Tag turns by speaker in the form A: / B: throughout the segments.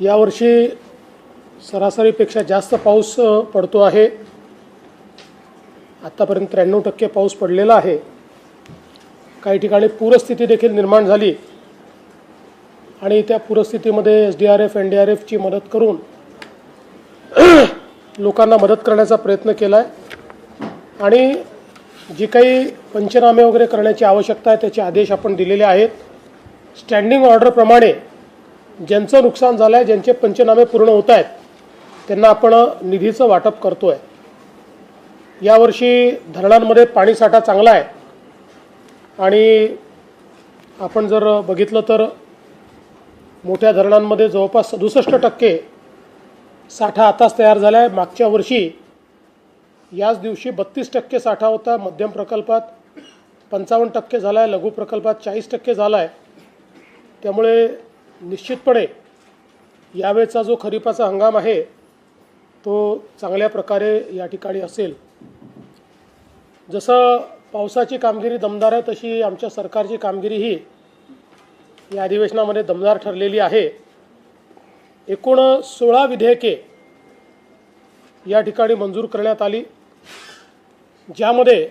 A: यावर्षी सरासरीपेक्षा जास्त पाऊस पडतो आहे. आत्तापर्यंत त्र्याण्णव टक्के पाऊस पडलेला आहे. काही ठिकाणी पूरस्थिती देखील निर्माण झाली. आणि त्या पूरस्थितीमध्ये S D R F N D R एफची मदत करून लोकांना मदत करण्याचा प्रयत्न केला आहे आणि जी काही पंचनामे वगैरे करण्याची आवश्यकता आहे त्याचे आदेश आपण दिलेले आहेत. स्टँडिंग ऑर्डरप्रमाणे ज्यांचं नुकसान झालं आहे ज्यांचे पंचनामे पूर्ण होत आहेत त्यांना आपण निधीचं वाटप करतो आहे यावर्षी धरणांमध्ये पाणीसाठा चांगला आहे. आणि आपण जर बघितलं तर मोठ्या धरणांमध्ये जवळपास सदुसष्ट टक्के साठा आताच तयार झाला आहे मागच्या वर्षी याच दिवशी बत्तीस टक्के साठा होता मध्यम प्रकल्पात पंचावन्न टक्के झाला आहे लघु प्रकल्पात चाळीस टक्के झाला आहे त्यामुळे निश्चितपणे यावेळचा जो खरीपाचा हंगाम आहे तो चांगल्या प्रकारे या ठिकाणी असेल. जसं पावसाची कामगिरी दमदार आहे तशी आमच्या सरकारची कामगिरी ही या अधिवेशनामध्ये दमदार ठरलेली आहे. एकूण सोळा विधेयके या ठिकाणी मंजूर करण्यात आली. ज्यामध्ये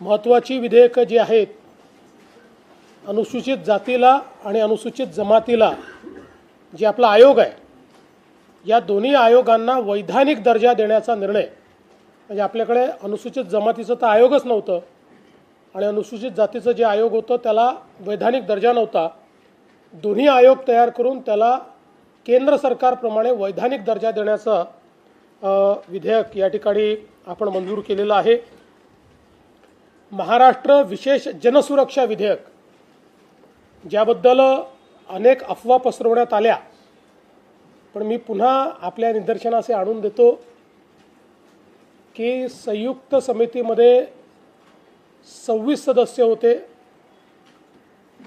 A: महत्त्वाची विधेयकं जी आहेत अनुसूचित जातीला आणि अनुसूचित जमातीला जे आपला आयोग आहे या दोन्ही आयोगांना वैधानिक दर्जा देण्याचा निर्णय. म्हणजे आपल्याकडे अनुसूचित जमातीचं तर आयोगच नव्हतं आणि अनुसूचित जातीचं जे आयोग होतं त्याला वैधानिक दर्जा नव्हता. दोन्ही आयोग तयार करून त्याला केंद्र सरकारप्रमाणे वैधानिक दर्जा देण्याचं विधेयक या ठिकाणी आपण मंजूर केलेलं आहे. महाराष्ट्र विशेष जनसुरक्षा विधेयक ज्याबद्दल अनेक अफवा पसरवण्यात आल्या. पण मी पुन्हा आपल्या निदर्शनासे आणून देतो की संयुक्त समितीमध्ये सव्वीस सदस्य होते.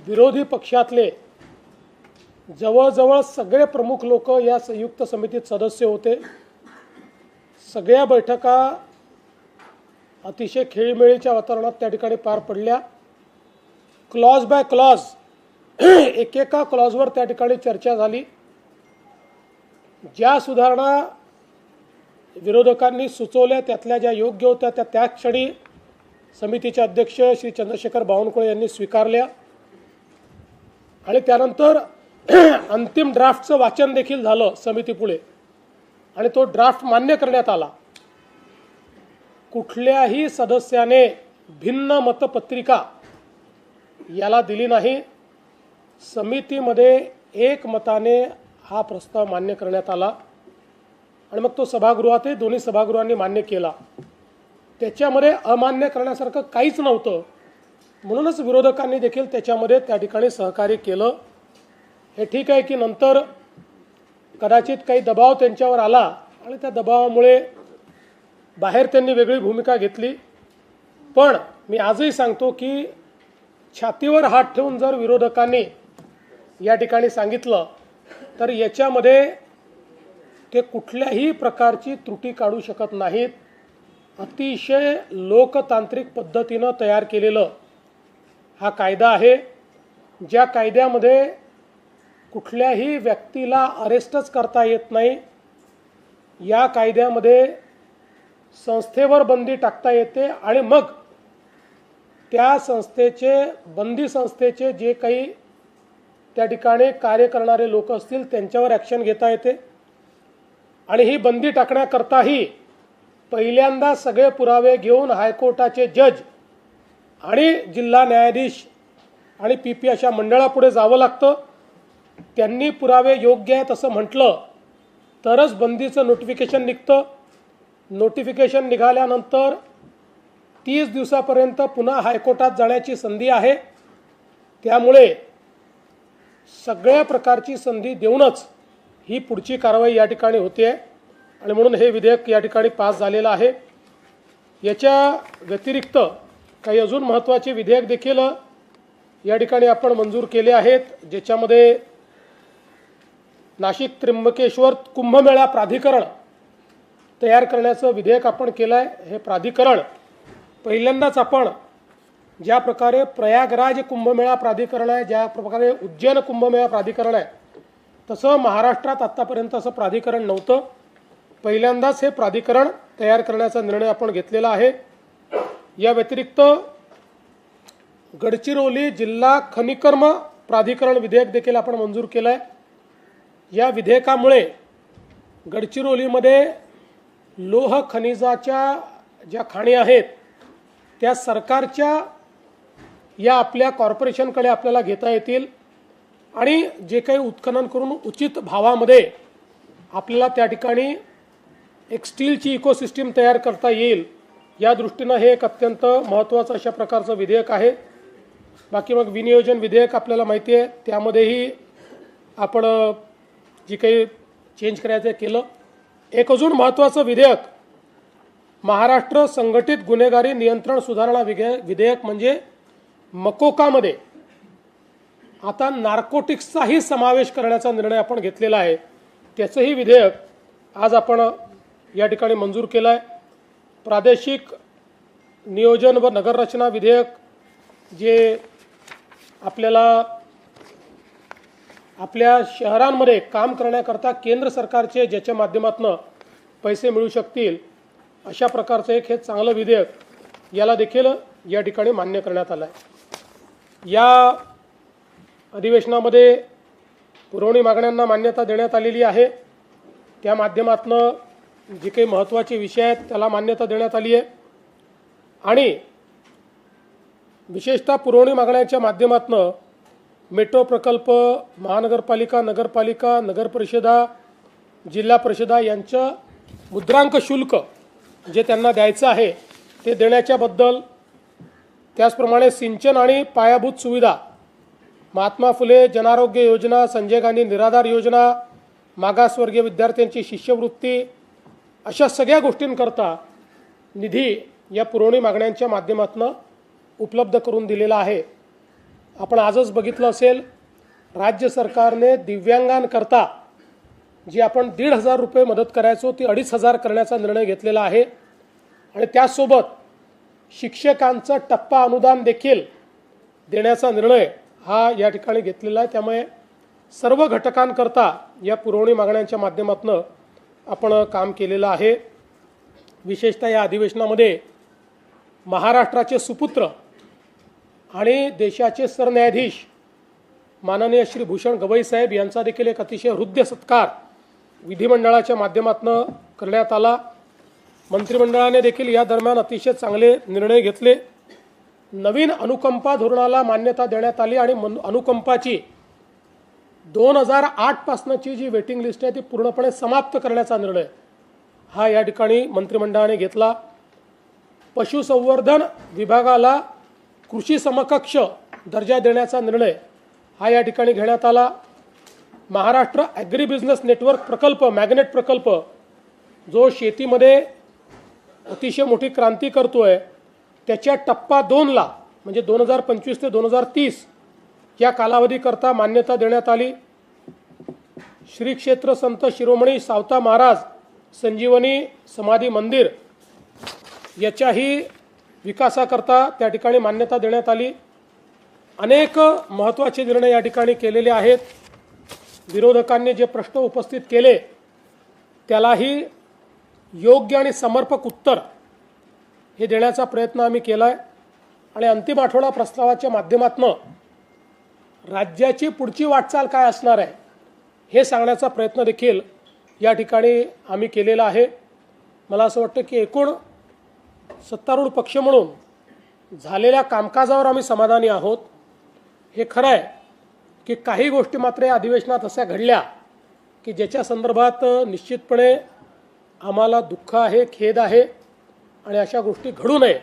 A: विरोधी पक्षातले जवळजवळ सगळे प्रमुख लोक या संयुक्त समितीत सदस्य होते. सगळ्या बैठका अतिशय खेळीमेळीच्या वातावरणात त्या ठिकाणी पार पडल्या. क्लॉज बाय क्लॉज एकेका क्लॉजवर त्या ठिकाणी चर्चा झाली. ज्या सुधारणा विरोधकांनी सुचवल्या त्यातल्या ज्या योग्य होत्या त्या त्याच क्षणी समितीचे अध्यक्ष श्री चंद्रशेखर बावनकुळे यांनी स्वीकारल्या. आणि त्यानंतर अंतिम ड्राफ्टचं वाचन देखील झालं समितीपुढे. आणि तो ड्राफ्ट मान्य करण्यात आला. कुठल्याही सदस्याने भिन्न मतपत्रिका याला दिली नाही. समितीमध्ये एकमताने हा प्रस्ताव मान्य करण्यात आला आणि मग तो सभागृहातही दोन्ही सभागृहांनी मान्य केला. त्याच्यामध्ये अमान्य करण्यासारखं काहीच नव्हतं. म्हणूनच विरोधकांनी देखील त्याच्यामध्ये त्या ठिकाणी सहकार्य केलं. हे ठीक आहे की नंतर कदाचित काही दबाव त्यांच्यावर आला आणि त्या दबावामुळे बाहेर त्यांनी वेगळी भूमिका घेतली. पण मी आजही सांगतो की छातीवर हात ठेवून जर विरोधकांनी या ठिकाणी सांगितलं तर याच्यामध्ये ते कुठल्याही प्रकारची त्रुटी काढू शकत नाहीत. अतिशय लोकतांत्रिक पद्धतीनं तयार केलेलं हा कायदा आहे. ज्या कायद्यामध्ये कुठल्याही व्यक्तीला अरेस्टच करता येत नाही. या कायद्यामध्ये संस्थेवर बंदी टाकता येते आणि मग त्या संस्थेचे बंदी संस्थेचे जे काही त्या ठिकाणी कार्य करणारे लोक असतील त्यांच्यावर ॲक्शन घेता येते. आणि ही बंदी टाकण्याकरताही पहिल्यांदा सगळे पुरावे घेऊन हायकोर्टाचे जज आणि जिल्हा न्यायाधीश आणि पी पी अशा मंडळापुढे जावं लागतं. त्यांनी पुरावे योग्य आहेत असं म्हटलं तरच बंदीचं नोटिफिकेशन निघतं. नोटिफिकेशन निघाल्यानंतर तीस दिवसापर्यंत पुन्हा हायकोर्टात जाण्याची संधी आहे. त्यामुळे सगळ्या प्रकारची संधी देऊनच ही पुढची कारवाई या ठिकाणी होते आहे आणि म्हणून हे विधेयक या ठिकाणी पास झालेलं आहे. याच्या व्यतिरिक्त काही अजून महत्त्वाचे विधेयक देखील या ठिकाणी आपण मंजूर केले आहेत ज्याच्यामध्ये नाशिक त्र्यंबकेश्वर कुंभमेळा प्राधिकरण तयार करण्याचं विधेयक आपण केलं आहे हे प्राधिकरण पहिल्यांदाच आपण ज्या प्रकारे प्रयागराज कुंभमेळा प्राधिकरण आहे ज्या प्रकारे उज्जैन कुंभमेळा प्राधिकरण आहे तसं महाराष्ट्रात आत्तापर्यंत असं प्राधिकरण नव्हतं. पहिल्यांदाच हे प्राधिकरण तयार करण्याचा निर्णय आपण घेतलेला आहे. या व्यतिरिक्त गडचिरोली जिल्हा खनिकर्म प्राधिकरण विधेयक देखील आपण मंजूर केलं आहे या विधेयकामुळे गडचिरोलीमध्ये लोह खनिजाच्या ज्या खाणी आहेत त्या सरकारच्या या आपल्या कॉर्पोरेशनकडे आपल्याला घेता येतील. आणि जे काही उत्खनन करून उचित भावामध्ये आपल्याला त्या ठिकाणी एक स्टीलची इकोसिस्टीम तयार करता येईल या दृष्टीनं हे एक अत्यंत महत्त्वाचं अशा प्रकारचं विधेयक आहे. बाकी मग विनियोजन विधेयक आपल्याला माहिती आहे त्यामध्येही आपण जे काही चेंज करायचं केलं. एक अजून महत्त्वाचं विधेयक महाराष्ट्र संघटित गुन्हेगारी नियंत्रण सुधारणा विधेय विधेयक म्हणजे मकोकामध्ये. आता नार्कोटिक्सचाही समावेश करण्याचा निर्णय आपण घेतलेला आहे. त्याचंही विधेयक आज आपण या ठिकाणी मंजूर केलं आहे प्रादेशिक नियोजन व नगररचना विधेयक जे आपल्याला आपल्या शहरांमध्ये काम करण्याकरता केंद्र सरकारचे ज्याच्या माध्यमातून पैसे मिळू शकतील अशा प्रकारचं एक हे चांगलं विधेयक याला देखील या ठिकाणी मान्य करण्यात आलं आहे या अधिवेशनामध्ये पुरवणी मागण्यांना मान्यता देण्यात आलेली आहे. त्या माध्यमातनं जे काही महत्त्वाचे विषय आहेत त्याला मान्यता देण्यात आली आहे. आणि विशेषतः पुरवणी मागण्यांच्या माध्यमातनं मेट्रो प्रकल्प महानगरपालिका नगरपालिका नगरपरिषदा जिल्हा परिषदा यांचं मुद्रांक शुल्क जे त्यांना द्यायचं आहे ते देण्याच्याबद्दल त्याचप्रमाणे सिंचन आणि पायाभूत सुविधा महात्मा फुले जनारोग्य योजना संजय गांधी निराधार योजना मागासवर्गीय विद्यार्थ्यांची शिष्यवृत्ती अशा सगळ्या गोष्टींकरता निधी या पुरवणी मागण्यांच्या माध्यमातून उपलब्ध करून दिलेला आहे. आपण आजच बघितलं असेल राज्य सरकारने दिव्यांगांकरता जी आपण दीड हजार रुपये मदत करायचो ती अडीच हजार करण्याचा निर्णय घेतलेला आहे. आणि त्यासोबत शिक्षकांचं टप्पा अनुदान देखील देण्याचा निर्णय हा या ठिकाणी घेतलेला आहे. त्यामुळे सर्व घटकांकरता या पुरवणी मागण्यांच्या माध्यमातून आपण काम केलेलं आहे. विशेषतः या अधिवेशनामध्ये महाराष्ट्राचे सुपुत्र आणि देशाचे सरन्यायाधीश माननीय श्री भूषण गवई साहेब यांचा देखील एक अतिशय हृदय सत्कार विधिमंडळाच्या माध्यमातून करण्यात आला. मंत्रिमंडळाने देखील या दरम्यान अतिशय चांगले निर्णय घेतले. नवीन अनुकंपा धोरणाला मान्यता देण्यात आली आणि मन- अनुकंपाची दोन हजार आठपासनंची जी वेटिंग लिस्ट आहे ती पूर्णपणे समाप्त करण्याचा निर्णय हा या ठिकाणी मंत्रिमंडळाने घेतला. पशुसंवर्धन विभागाला कृषी समकक्ष दर्जा देण्याचा निर्णय हा या ठिकाणी घेण्यात आला. महाराष्ट्र ॲग्री बिझनेस नेटवर्क प्रकल्प मॅग्नेट प्रकल्प जो शेतीमध्ये अतिशय मोठी क्रांती करतोय. त्याच्या टप्पा दोनला म्हणजे दोन हजार पंचवीस ते दोन हजार तीस या कालावधीकरता मान्यता देण्यात आली. श्री क्षेत्र संत शिरोमणी सावता महाराज संजीवनी समाधी मंदिर याच्याही विकासाकरता त्या ठिकाणी मान्यता देण्यात आली. अनेक महत्त्वाचे निर्णय या ठिकाणी केलेले आहेत. विरोधकांनी जे प्रश्न उपस्थित केले त्यालाही योग्य आणि समर्पक उत्तर हे देण्याचा प्रयत्न आम्ही केला आहे आणि अंतिम आठवडा प्रस्तावाच्या माध्यमातून राज्याची पुढची वाटचाल काय असणार आहे हे सांगण्याचा प्रयत्न देखील या ठिकाणी आम्ही केलेला आहे. मला असं वाटतं की एकूण सत्तारूढ पक्ष म्हणून झालेल्या कामकाजावर आम्ही समाधानी आहोत. हे खरं आहे की काही गोष्टी मात्र या अधिवेशनात अशा घडल्या की ज्याच्या संदर्भात निश्चितपणे आम्हाला दुःख आहे खेद आहे आणि अशा गोष्टी घडू नये.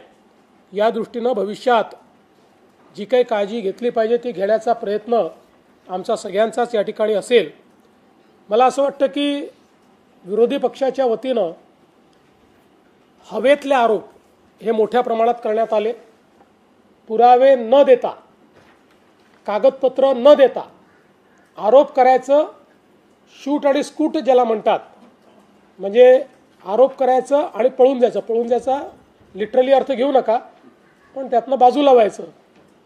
A: या दृष्टीनं भविष्यात जी काही काळजी घेतली पाहिजे ती घेण्याचा प्रयत्न आमचा सगळ्यांचाच या ठिकाणी असेल. मला असं वाटतं की विरोधी पक्षाच्या वतीनं हवेतले आरोप हे मोठ्या प्रमाणात करण्यात आले. पुरावे न देता कागदपत्र न देता आरोप करायचं शूट आणि स्कूट ज्याला म्हणतात म्हणजे आरोप करायचं आणि पळून जायचं. पळून जायचा लिटरली अर्थ घेऊ नका पण त्यातनं बाजूला व्हायचं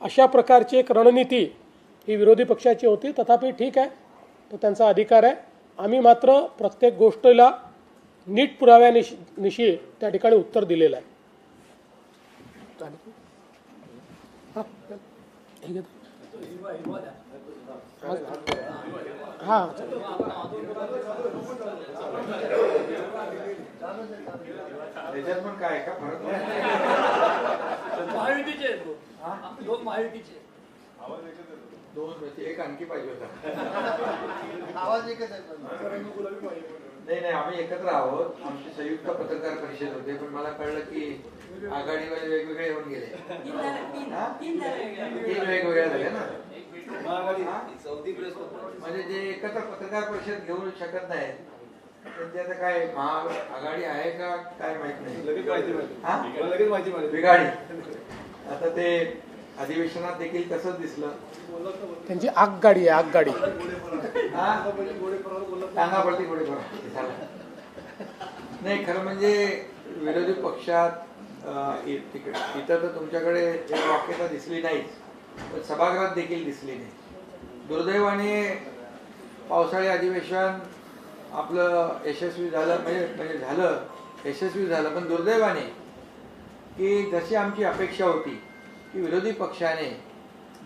A: अशा प्रकारची एक रणनीती ही विरोधी पक्षाची होती. तथापि ठीक आहे तो त्यांचा अधिकार आहे. आम्ही मात्र प्रत्येक गोष्टीला नीट पुराव्यानिशी निशी त्या ठिकाणी उत्तर दिलेलं आहे. हां.
B: त्याच्यात पण काय का फरक? नाही?
C: महायुतीचे दोन. महायुतीचे
B: दोन एक आणखी पाहिजे होता.
D: आवाज एकच.
B: नाही नाही आम्ही एकत्र आहोत. आमची संयुक्त पत्रकार परिषद होते पण मला कळलं की आघाडीवाले वेगवेगळे येऊन गेले. हा? तीन वेगवेगळ्या झाल्या ना? म्हणजे जे एकत्र पत्रकार परिषद घेऊ शकत नाहीत त्यांची आता काय महाआघाडी आहे का काय माहीत नाही
D: लगेच माहिती.
B: हा?
D: मला लगेच माहिती.
B: बिघाडी आता ते अधिवेशनात देखील तसंच दिसलं
A: त्यांची आगगाडी आहे आगगाडी
B: हा? टांगा पडती गोडे झालं नाही खरं म्हणजे विरोधी पक्षात अं, इ- तिकडे इथं तर तुमच्याकडे वाक्यता दिसली नाहीच पण सभागृहात देखील दिसली नाही दुर्दैवाने पावसाळी अधिवेशन आपलं यशस्वी झालं म्हणजे म्हणजे झालं यशस्वी झालं पण दुर्दैवाने की जशी आमची अपेक्षा होती की विरोधी पक्षाने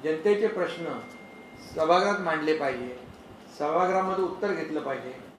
B: जनतेचे प्रश्न सभागृहात मांडले पाहिजे सभागृहामध्ये उत्तर घेतलं पाहिजे